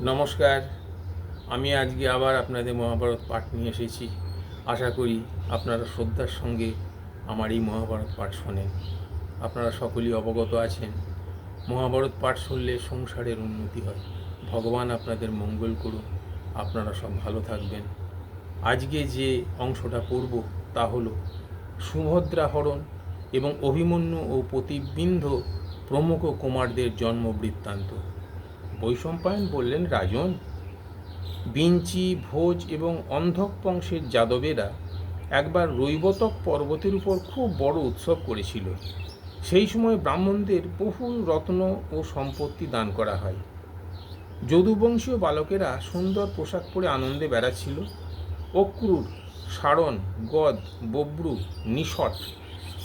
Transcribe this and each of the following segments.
নমস্কার। আমি আজকে আবার আপনাদের মহাভারত পাঠ নিয়ে এসেছি। আশা করি আপনারা শ্রদ্ধার সঙ্গে আমার এই মহাভারত পাঠ শোনেন। আপনারা সকলেই অবগত আছেন। মহাভারত পাঠ শুনলে সংসারের উন্নতি হয়। ভগবান আপনাদের মঙ্গল করুন। আপনারা সব ভালো থাকবেন। আজকে যে অংশটা পড়ব তা হলো সুভদ্রা হরণ এবং অভিমন্যু ও প্রতিবিন্ধ প্রমুখ কুমারদের জন্ম বৃত্তান্ত বৈশম্পায়ন বললেন রাজন। বিঞ্চি, ভোজ এবং অন্ধক বংশের যাদবেরা একবার রৈবতক পর্বতের উপর খুব বড় উৎসব করেছিল। সেই সময় ব্রাহ্মণদের বহু রত্ন ও সম্পত্তি দান করা হয়। যদুবংশীয় বালকেরা সুন্দর পোশাক পরে আনন্দে বেড়াচ্ছিল। অক্রুর, সারণ, গদ, বব্রু নিষট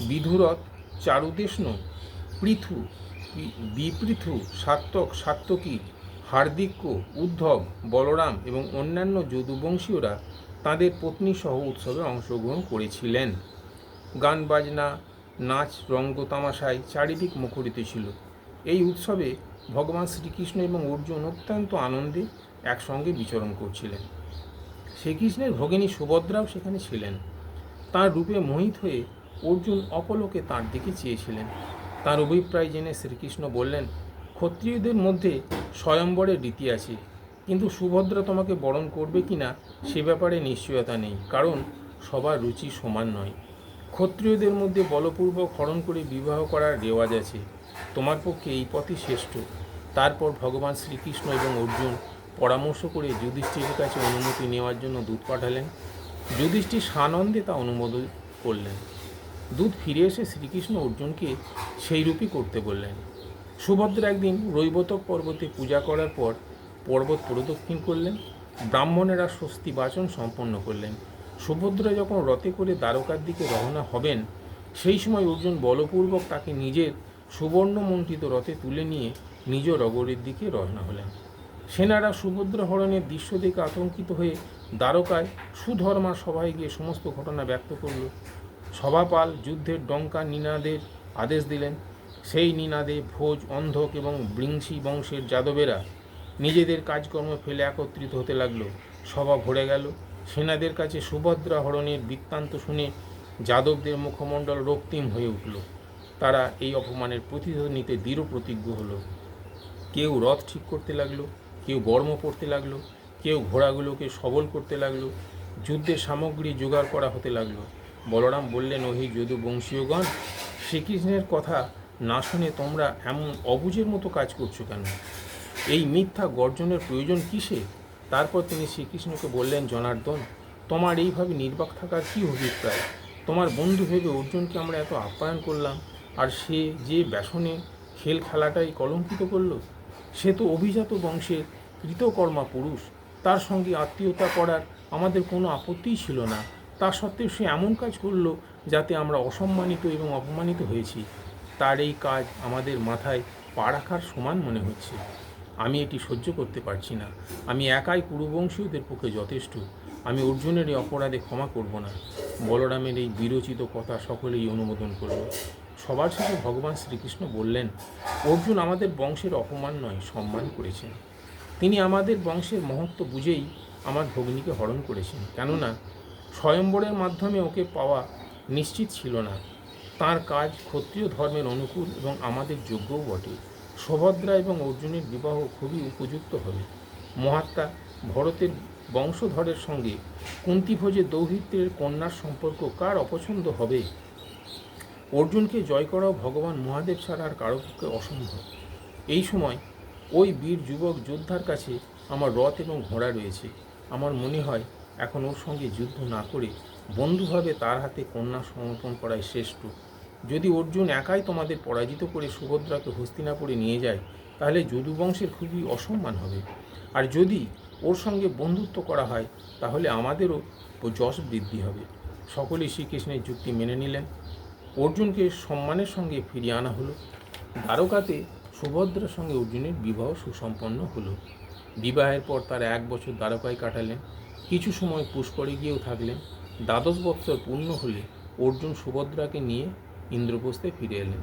বিধুরথ, চারুদেষ্ণ, পৃথু বিপৃথু, সার্থক, সার্থকী হার্দিক্য উদ্ধব, বলরাম এবং অন্যান্য যদুবংশীয়রা তাদের পত্নী সহ উৎসবে অংশগ্রহণ করেছিলেন। গান, বাজনা, নাচ, রঙ্গ তামাশায় চারিদিক মুখরিত ছিল। এই উৎসবে ভগবান শ্রীকৃষ্ণ এবং অর্জুন অত্যন্ত আনন্দে একসঙ্গে বিচরণ করছিলেন। শ্রীকৃষ্ণের ভগিনী সুভদ্রাও সেখানে ছিলেন। তার রূপে মোহিত হয়ে অর্জুন অপলোকে তার দিকে চেয়েছিলেন। তার অভিপ্রায় জেনে শ্রীকৃষ্ণ বললেন, ক্ষত্রিয়দের মধ্যে স্বয়ম্বরের রীতি আছে, কিন্তু সুভদ্রা তোমাকে বরণ করবে কি না সে ব্যাপারে নিশ্চয়তা নেই, কারণ সবার রুচি সমান নয়। ক্ষত্রিয়দের মধ্যে বলপূর্বক হরণ করে বিবাহ করার রেওয়াজ আছে, তোমার পক্ষে এই পথই শ্রেষ্ঠ। তারপর ভগবান শ্রীকৃষ্ণ এবং অর্জুন পরামর্শ করে যুধিষ্ঠিরের কাছে অনুমতি নেওয়ার জন্য দূত পাঠালেন। যুধিষ্ঠির সানন্দে তা অনুমোদন করলেন। দূত ফিরে এসে শ্রীকৃষ্ণ অর্জুনকে সেই রূপই করতে বললেন। সুভদ্রা একদিন রৈবতক পর্বতে পূজা করার পর পর্বত প্রদক্ষিণ করলেন, ব্রাহ্মণেরা স্বস্তি বাচন সম্পন্ন করলেন। সুভদ্রা যখন রথে করে দ্বারকার দিকে রওনা হবেন, সেই সময় অর্জুন বলপূর্বক তাকে নিজের সুবর্ণমণ্ডিত রথে তুলে নিয়ে নিজ রগরের দিকে রওনা হলেন। সেনারা সুভদ্রা হরণের দৃশ্য দেখে আতঙ্কিত হয়ে দ্বারকায় সুধর্মা সভায় গিয়ে সমস্ত ঘটনা ব্যক্ত করল। সভাপাল যুদ্ধের ডঙ্কা নিনাদের আদেশ দিলেন। সেই নিনাদে ভোজ, অন্ধক এবং বৃংশী বংশের যাদবেরা নিজেদের কাজকর্ম ফেলে একত্রিত হতে লাগল। সভা ভরে গেল। সেনাদের কাছে সুভদ্রা হরণের বৃত্তান্ত শুনে যাদবদের মুখমণ্ডল রক্তিম হয়ে উঠল। তারা এই অপমানের প্রতিশোধ নিতে দৃঢ় প্রতিজ্ঞ হলো। কেউ রথ ঠিক করতে লাগল, কেউ বর্ম পড়তে লাগল, কেউ ঘোড়াগুলোকে সবল করতে লাগল, যুদ্ধের সামগ্রী জোগাড় করা হতে লাগল। বলরাম বললেন, ওহি যদু বংশীয়গণ, শ্রীকৃষ্ণের কথা না শুনে তোমরা এমন অবুঝের মতো কাজ করছ কেন? এই মিথ্যা গর্জনের প্রয়োজন কিসে? তারপর তিনি শ্রীকৃষ্ণকে বললেন, জনার্দন, তোমার এইভাবে নির্বাক থাকার কী অভিপ্রায়? তোমার বন্ধু ভেবে অর্জুনকে আমরা এত আপ্যায়ন করলাম, আর সে যে ব্যসনে খেল খেলাটাই কলঙ্কিত করল? সে তো অভিজাত বংশের কৃতকর্মা পুরুষ, তার সঙ্গে আত্মীয়তা করার আমাদের কোনো আপত্তিই ছিল না। তা সত্ত্বেও সে এমন কাজ করল যাতে আমরা অসম্মানিত এবং অপমানিত হয়েছি। তার এই কাজ আমাদের মাথায় পা রাখার সমান মনে হচ্ছে। আমি এটি সহ্য করতে পারছি না। আমি একাই কুরুবংশীয়দের পক্ষে যথেষ্ট। আমি অর্জুনের এই অপরাধে ক্ষমা করব না। বলরামের এই বিরচিত কথা সকলেই অনুমোদন করল। সবার শেষে ভগবান শ্রীকৃষ্ণ বললেন, অর্জুন আমাদের বংশের অপমান নয়, সম্মান করেছেন। তিনি আমাদের বংশের মহত্ব বুঝেই আমার ভগ্নীকে হরণ করেছেন। কেননা স্বয়ম্বরের মাধ্যমে ওকে পাওয়া নিশ্চিত ছিল না। তার কাজ ক্ষত্রিয় ধর্মের অনুকূল এবং আমাদের যোগ্যও বটে। সুভদ্রা এবং অর্জুনের বিবাহ খুবই উপযুক্ত হবে। মহাত্মা ভরতের বংশধরের সঙ্গে কুন্তিভোজের দৌহিত্রের কন্যার সম্পর্ক কার অপছন্দ হবে? অর্জুনকে জয় করাও ভগবান মহাদেব ছাড়া আর কারও পক্ষে অসম্ভব। এই সময় ওই বীর যুবক যোদ্ধার কাছে আমার রথ এবং ঘোড়া রয়েছে। আমার মনে হয় এখন ওর সঙ্গে যুদ্ধ না করে বন্ধুভাবে তার হাতে কন্যা সমর্পণ করাই শ্রেষ্ঠ। যদি অর্জুন একাই তোমাদের পরাজিত করে সুভদ্রাকে হস্তিনাপুরে নিয়ে যায়, তাহলে যদুবংশের খুবই অসম্মান হবে। আর যদি ওর সঙ্গে বন্ধুত্ব করা হয়, তাহলে আমাদেরও যশ বৃদ্ধি হবে। সকলেই শ্রীকৃষ্ণের যুক্তি মেনে নিলেন। অর্জুনকে সম্মানের সঙ্গে ফিরিয়ে আনা হলো। দ্বারকাতে সুভদ্রার সঙ্গে অর্জুনের বিবাহ সুসম্পন্ন হলো। বিবাহের পর তার এক বছর দ্বারকায় কাটালেন। কিছু সময় পুষ্করে গিয়েও থাকলেন, দ্বাদশ বৎসর পূর্ণ হলে অর্জুন সুভদ্রাকে নিয়ে ইন্দ্রপ্রস্থে ফিরে এলেন।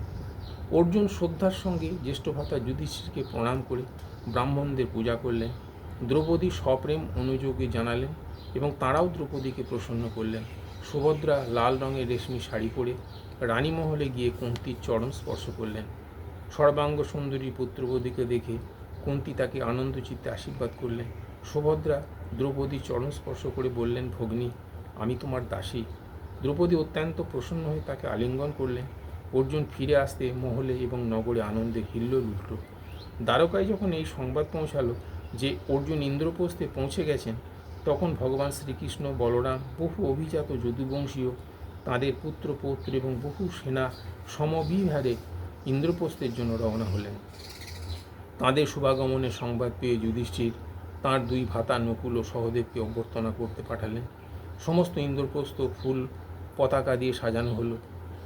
অর্জুন শ্রদ্ধার সঙ্গে জ্যেষ্ঠ ভাতা যুধিষ্ঠিরকে প্রণাম করে ব্রাহ্মণদের পূজা করলেন। দ্রৌপদী সপ্রেম অনুযোগে জানালেন এবং তাঁরাও দ্রৌপদীকে প্রসন্ন করলেন। সুভদ্রা লাল রঙের রেশমি শাড়ি পরে রানীমহলে গিয়ে কুন্তির চরণ স্পর্শ করলেন। সর্বাঙ্গ সুন্দরী পুত্রবধূকে দেখে কুন্তি তাকে আনন্দচিত্তে আশীর্বাদ করলেন। সুভদ্রা দ্রৌপদী চরণ স্পর্শ করে বললেন, ভগ্নী, আমি তোমার দাসী। দ্রৌপদী অত্যন্ত প্রসন্ন হয়ে তাকে আলিঙ্গন করলেন। অর্জুন ফিরে আসতে মহলে এবং নগরে আনন্দের হিল্লোল উঠল। দ্বারকায় যখন এই সংবাদ পৌঁছালো যে অর্জুন ইন্দ্রপ্রস্থে পৌঁছে গেছেন, তখন ভগবান শ্রীকৃষ্ণ, বলরাম, বহু অভিজাত যদুবংশীয়, তাঁদের পুত্র পৌত্র এবং বহু সেনা সমবিহারে ইন্দ্রপ্রস্থের জন্য রওনা হলেন। তাঁদের শুভাগমনের সংবাদ পেয়ে যুধিষ্ঠির তাঁর দুই ভাতা নকুল ও সহদেবকে অভ্যর্থনা করতে পাঠালেন। সমস্ত ইন্দ্রপ্রস্থ ফুল, পতাকা দিয়ে সাজানো হলো।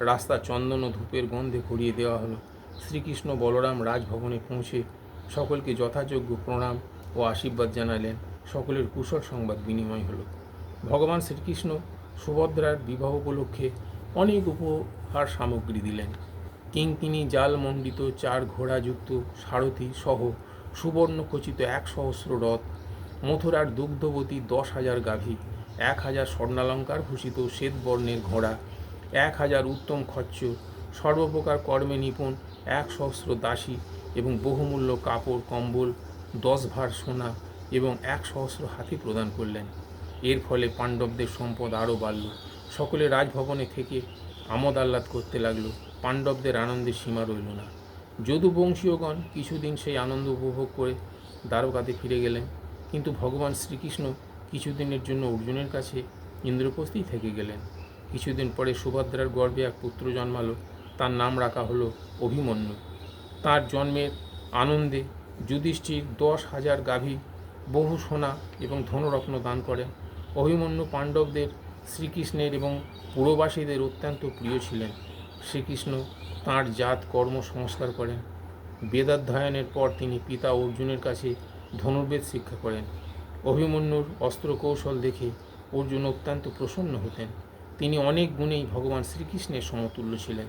রাস্তা চন্দন ও ধূপের গন্ধে ভরিয়ে দেওয়া হলো। শ্রীকৃষ্ণ বলরাম রাজভবনে পৌঁছে সকলকে যথাযোগ্য প্রণাম ও আশীর্বাদ জানালেন। সকলের কুশল সংবাদ বিনিময় হলো। ভগবান শ্রীকৃষ্ণ সুভদ্রার বিবাহ উপলক্ষে অনেক উপহার সামগ্রী দিলেন। কিঙ্কিনি জাল মণ্ডিত, চার ঘোড়াযুক্ত, সারথি সহ সুবর্ণ খচিত এক সহস্র রথ, মথুরার দুগ্ধবতী দশ হাজার গাভী, এক হাজার স্বর্ণালঙ্কার ভূষিত শ্বেতবর্ণের ঘোড়া, এক হাজার উত্তম খচ্চ, সর্বপ্রকার কর্মে নিপুণ এক সহস্র দাসী এবং বহুমূল্য কাপড়, কম্বল, দশ ভার সোনা এবং এক সহস্র হাতি প্রদান করলেন। এর ফলে পাণ্ডবদের সম্পদ আরও বাড়ল। সকলে রাজভবনে থেকে আমোদ আহ্লাদ করতে লাগল। পাণ্ডবদের আনন্দের সীমা রইল না। যদুবংশীয়গণ কিছুদিন সেই আনন্দ উপভোগ করে দ্বারকাতে ফিরে গেলেন। কিন্তু ভগবান শ্রীকৃষ্ণ কিছুদিনের জন্য অর্জুনের কাছে ইন্দ্রপ্রস্থেই থেকে গেলেন। কিছুদিন পরে সুভদ্রার গর্ভে এক পুত্র জন্মালো। তার নাম রাখা হলো অভিমন্যু। তার জন্মের আনন্দে যুধিষ্ঠির দশ হাজার গাভী, বহু সোনা এবং ধনরত্ন দান করেন। অভিমন্যু পাণ্ডবদের শ্রীকৃষ্ণের এবং পুরবাসীদের অত্যন্ত প্রিয় ছিলেন। শ্রীকৃষ্ণ তাঁর জাত, কর্ম, সংস্কার করেন। বেদাধ্যয়নের পর তিনি পিতা অর্জুনের কাছে ধনুর্বেদ শিক্ষা করেন। অভিমন্যুর অস্ত্র কৌশল দেখে অর্জুন অত্যন্ত প্রসন্ন হতেন। তিনি অনেক গুণেই ভগবান শ্রীকৃষ্ণের সমতুল্য ছিলেন।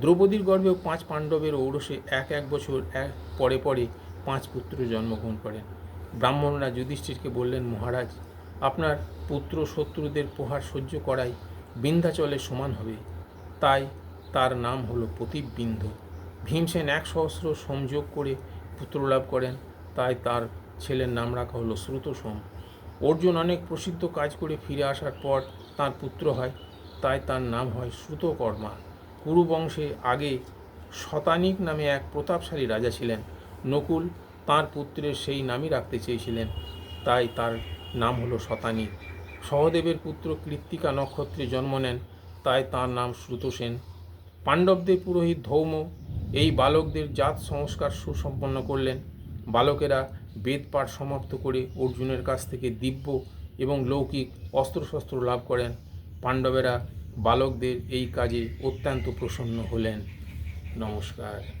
দ্রৌপদীর গর্ভেও পাঁচ পাণ্ডবের ঔরসে এক এক বছর এক পরে পরে পাঁচ পুত্র জন্মগ্রহণ করেন। ব্রাহ্মণরা যুধিষ্ঠিরকে বললেন, মহারাজ, আপনার পুত্র শত্রুদের প্রহার সহ্য করাই বিন্ধ্যাচলের সমান হবে। তাই তার নাম হলো প্রতিবিন্ধ ভীমসেন এক সহস্র সংযোগ করে পুত্র লাভ করেন, তাই তার ছেলের নাম রাখা হলো শ্রুতসোম। অর্জুন অনেক প্রসিদ্ধ কাজ করে ফিরে আসার পর তার পুত্র হয়, তাই তার নাম হয় শ্রুতকর্মা। কুরু বংশে আগে শতানিক নামে এক প্রতাপশালী রাজা ছিলেন। নকুল তার পুত্রের সেই নামই রাখতে চেয়েছিলেন, তাই তার নাম হলো শতানিক। সহদেবের পুত্র কৃত্তিকা নক্ষত্রে জন্ম নেন তাই তার নাম শ্রুতসেন পাণ্ডবদের পুরোহিত ধৌম এই বালকদের জাত সংস্কার সুসম্পন্ন করলেন। বালকেরা বেদ পাঠ সমাপ্ত করে অর্জুনের কাছ থেকে দিব্য এবং লৌকিক অস্ত্রশস্ত্র লাভ করেন। পাণ্ডবেরা বালকদের এই কাজে অত্যন্ত প্রসন্ন হলেন। নমস্কার।